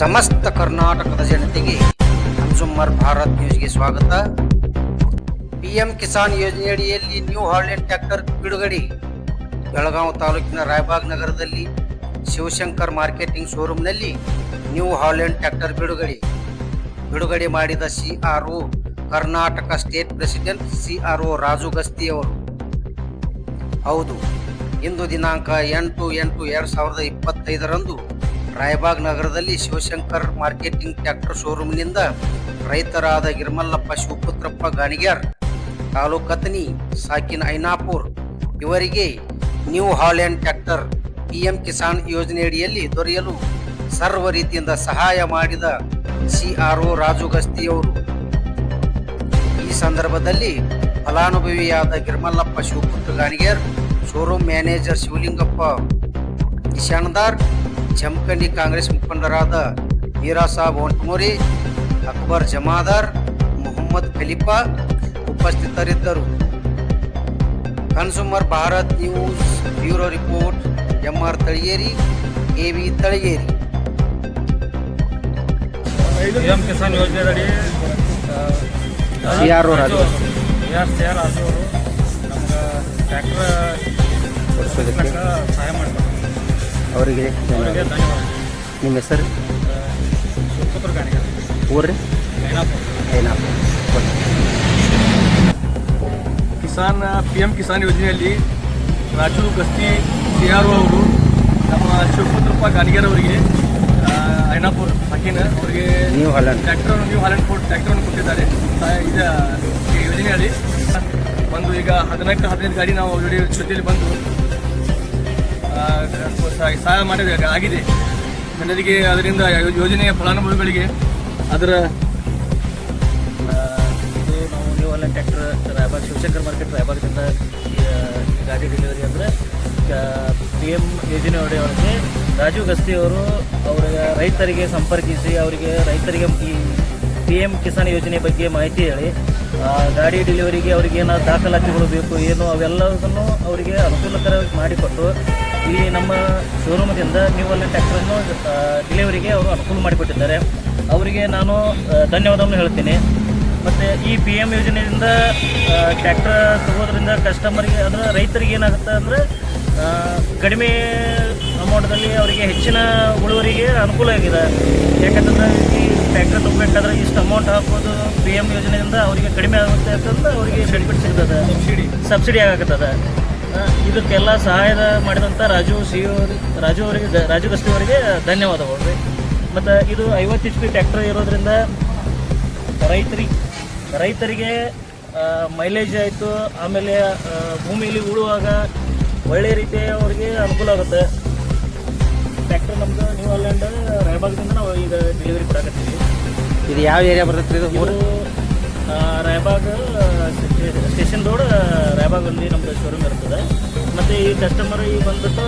ಸಮಸ್ತ ಕರ್ನಾಟಕದ ಜನತೆಗೆ ಕನ್ಸೂಮರ್ ಭಾರತ್ ನ್ಯೂಸ್ಗೆ ಸ್ವಾಗತ. ಪಿಎಂ ಕಿಸಾನ್ ಯೋಜನೆಯಡಿಯಲ್ಲಿ ನ್ಯೂ ಹಾಲೆಂಡ್ ಟ್ರ್ಯಾಕ್ಟರ್ ಬಿಡುಗಡೆ. ಬೆಳಗಾವಿ ತಾಲೂಕಿನ ರಾಯಬಾಗ್ ನಗರದಲ್ಲಿ ಶಿವಶಂಕರ್ ಮಾರ್ಕೆಟಿಂಗ್ ಶೋರೂಮ್ನಲ್ಲಿ ನ್ಯೂ ಹಾಲೆಂಡ್ ಟ್ರ್ಯಾಕ್ಟರ್ ಬಿಡುಗಡೆ. ಬಿಡುಗಡೆ ಮಾಡಿದ CRO Karnataka state president CRO Raju Gasti ಅವರು. ಹೌದು, ಇಂದು ದಿನಾಂಕ ಎಂಟು ಎಂಟು ಎರಡು ಸಾವಿರದ ಇಪ್ಪತ್ತೈದರಂದು ರಾಯಬಾಗ್ ನಗರದಲ್ಲಿ ಶಿವಶಂಕರ್ ಮಾರ್ಕೆಟಿಂಗ್ ಟ್ರ್ಯಾಕ್ಟರ್ ಶೋರೂಮ್ನಿಂದ ರೈತರಾದ ಗಿರ್ಮಲ್ಲಪ್ಪ ಶಿವಪುತ್ರಪ್ಪ ಗಾಣಿಗ್ಯಾರ್ ತಾಲೂಕತ್ನಿ ಸಾಕಿನ್ ಐನಾಪುರ್. ಇವರಿಗೆ New Holland tractor PM Kisan ಯೋಜನೆಯಡಿಯಲ್ಲಿ ದೊರೆಯಲು ಸರ್ವ ರೀತಿಯಿಂದ ಸಹಾಯ ಮಾಡಿದ ಸಿಆರ್ಒ ರಾಜು ಗಸ್ತಿಯವರು. ಈ ಸಂದರ್ಭದಲ್ಲಿ ಫಲಾನುಭವಿಯಾದ ಗಿರ್ಮಲ್ಲಪ್ಪ ಶಿವಪುತ್ರ ಗಾಣಿಗ್ಯಾರ್, ಶೋರೂಮ್ ಮ್ಯಾನೇಜರ್ ಶಿವಲಿಂಗಪ್ಪ, ನಿಶಾನದಾರ್ ಜಮಖಂಡಿ ಕಾಂಗ್ರೆಸ್ ಮುಖಂಡರಾದ ಮೀರಾ ಸಾಬ್ ಒಂಟ್ಮೋರಿ ಅಕ್ಬರ್ ಜಮಾದಾರ್ ಮೊಹಮ್ಮದ್ ಖಲೀಫಾ ಉಪಸ್ಥಿತರಿದ್ದರು. Consumer Bharat news bureau report MR Taliyeri AV Taliyeri. P M Kisan ಯೋಜನೆಯಡಿ CRO Raju. R C R Raju ಅವರು ನಮ್ಗೆ ಸಹಾಯ ಮಾಡ್ತಾರೆ. ಅವರಿಗೆ ನಿಮ್ಮ ಹೆಸರು? ಊರ್ರಿ? ಕಿಸಾನ್ ಪಿ ಎಂ ಕಿಸಾನ್ ಯೋಜನೆಯಲ್ಲಿ ರಾಜು ಗಸ್ತಿ ಸಿ ಆರ್ ಅವರು ನಮ್ಮ ಶಿವಪುತ್ರಪ್ಪ ಗಾನಿಗರ್ ಅವರಿಗೆ ಐನಾಪುರ್ ಹಾಕಿನ ಅವರಿಗೆ New Holland tractor New Holland fort ಟ್ರ್ಯಾಕ್ಟರನ್ನು ಕೊಟ್ಟಿದ್ದಾರೆ. ಇದು ಯೋಜನೆಯಲ್ಲಿ ಒಂದು ಈಗ ಹದಿನಾಲ್ಕು ಹದಿನೈದು ಗಾಡಿ ನಾವು ಆಲ್ರೆಡಿ ಜೊತೆಯಲ್ಲಿ ಬಂದು ಸಹಾಯ ಮಾಡಿದ ಆಗಿದೆ. ಜನರಿಗೆ ಅದರಿಂದ ಯೋಜನೆಯ ಫಲಾನುಭವಿಗಳಿಗೆ ಅದರ ಇದು ನಾವು ಟ್ರ್ಯಾಕ್ಟರ್ ರಾಯಬಾಗ್ ಶಿವಶಂಕರ್ ಮಾರ್ಕೆಟ್ ರಾಯಬಾಗದಿಂದ ಗಾಡಿ ಡೆಲಿವರಿ ಅಂದರೆ ಪಿ ಎಂ ಯೋಜನೆ ಒಡೆಯವರಿಗೆ ರಾಜೀವ್ ಗಸ್ತಿ ಅವರು ಅವರ ರೈತರಿಗೆ ಸಂಪರ್ಕಿಸಿ, ಅವರಿಗೆ ರೈತರಿಗೆ ಈ ಪಿ ಎಂ ಕಿಸಾನ್ ಯೋಜನೆ ಬಗ್ಗೆ ಮಾಹಿತಿ ಹೇಳಿ ಗಾಡಿ ಡೆಲಿವರಿಗೆ ಅವರಿಗೆ ಏನಾದ್ರು ದಾಖಲಾತಿಗಳು ಬೇಕು, ಏನು ಅವೆಲ್ಲದನ್ನು ಅವರಿಗೆ ಅನುಕೂಲಕರವಾಗಿ ಮಾಡಿಕೊಟ್ಟು ಈ ನಮ್ಮ ಶೋರೂಮದಿಂದ ನೀವು ಅಲ್ಲಿ ಟ್ಯಾಕ್ಟ್ರನ್ನು ಡೆಲಿವರಿಗೆ ಅವರು ಅನುಕೂಲ ಮಾಡಿಕೊಟ್ಟಿದ್ದಾರೆ. ಅವರಿಗೆ ನಾನು ಧನ್ಯವಾದವನ್ನು ಹೇಳ್ತೀನಿ. ಮತ್ತು ಈ ಪಿ ಎಂ ಯೋಜನೆಯಿಂದ ಟ್ಯಾಕ್ಟ್ರ್ ತಗೋದ್ರಿಂದ ಕಸ್ಟಮರ್ಗೆ ಅಂದರೆ ರೈತರಿಗೆ ಏನಾಗುತ್ತೆ ಅಂದರೆ ಕಡಿಮೆ ಅಮೌಂಟ್ದಲ್ಲಿ ಅವರಿಗೆ ಹೆಚ್ಚಿನ ಉಳುವರಿಗೆ ಅನುಕೂಲ ಆಗಿದೆ. ಯಾಕಂತಂದ್ರೆ ಈ ಟ್ಯಾಕ್ಟ್ರ್ ತಗೋಬೇಕಾದ್ರೆ ಇಷ್ಟು ಅಮೌಂಟ್ ಹಾಕೋದು ಪಿ ಎಂ ಯೋಜನೆಯಿಂದ ಅವರಿಗೆ ಕಡಿಮೆ ಆಗುತ್ತೆ ಅಂತಂದ್ರೆ ಅವರಿಗೆ ಬೆನಿಫಿಟ್ ಸಿಗ್ತದೆ. ಸಬ್ಸಿಡಿ ಸಬ್ಸಿಡಿ ಆಗತ್ತದ. ಇದಕ್ಕೆಲ್ಲ ಸಹಾಯದ ಮಾಡಿದಂಥ ರಾಜು ಸಿ ರಾಜು ಅವರಿಗೆ ರಾಜು ಗಸ್ತಿ ಅವರಿಗೆ ಧನ್ಯವಾದಗಳು. ರೀ ಮತ್ತು ಇದು ಐವತ್ತು ಎಚ್ ಪಿ ಟ್ಯಾಕ್ಟರ್ ಇರೋದ್ರಿಂದ ರೈತರಿಗೆ ರೈತರಿಗೆ ಮೈಲೇಜ್ ಆಯಿತು ಆಮೇಲೆ ಭೂಮಿಯಲ್ಲಿ ಉಳುವಾಗ ಒಳ್ಳೆ ರೀತಿಯ ಅವರಿಗೆ ಅನುಕೂಲ ಆಗುತ್ತೆ. ಟ್ರ್ಯಾಕ್ಟರ್ ನಮ್ಮದು ನ್ಯೂ ಆಲ್ಯಾಂಡ್ ರಾಯಬಾಗದಿಂದ ನಾವು ಈಗ ಡೆಲಿವರಿ ಕೊಡಕತ್ತೀವಿ. ಇದು ಯಾವ ಏರಿಯಾ ಬರ್ತೈತೆ ಇದು ಮೂರು ರಾಯಬಾಗ್ ಸ್ಟೇ- ಸ್ಟೇಷನ್ ರೋಡ್ ರಾಯಬಾಗಲ್ಲಿ ನಮ್ಮದು ಶೋರೂಮ್ ಇರ್ತದೆ. ಮತ್ತು ಈ ಕಸ್ಟಮರ್ ಈಗ ಬಂದ್ಬಿಟ್ಟು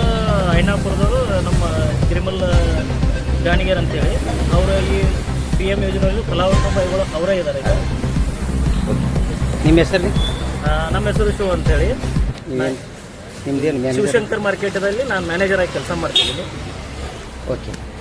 ಐನಾಪುರದವರು ನಮ್ಮ ಕಿರಿಮಲ್ ಗಾಣಿಗೇರ್ ಅಂತೇಳಿ. ಅವರು ಈ ಪಿ ಎಂ ಯೋಜನೆಯಲ್ಲಿ ಫಲಾನುಭವಿಗಳು ಅವರೇ ಇದ್ದಾರೆ ಈಗ. ನಿಮ್ಮ ಹೆಸರು? ನಮ್ಮ ಹೆಸರು ಶಿವ ಅಂತೇಳಿ. ಮ್ಯಾನೇಜರ್ ಶಿವಶಂಕರ್ ಮಾರ್ಕೆಟದಲ್ಲಿ ನಾನು ಮ್ಯಾನೇಜರ್ ಆಗಿ ಕೆಲಸ ಮಾಡ್ತಿದ್ದೀನಿ. ಓಕೆ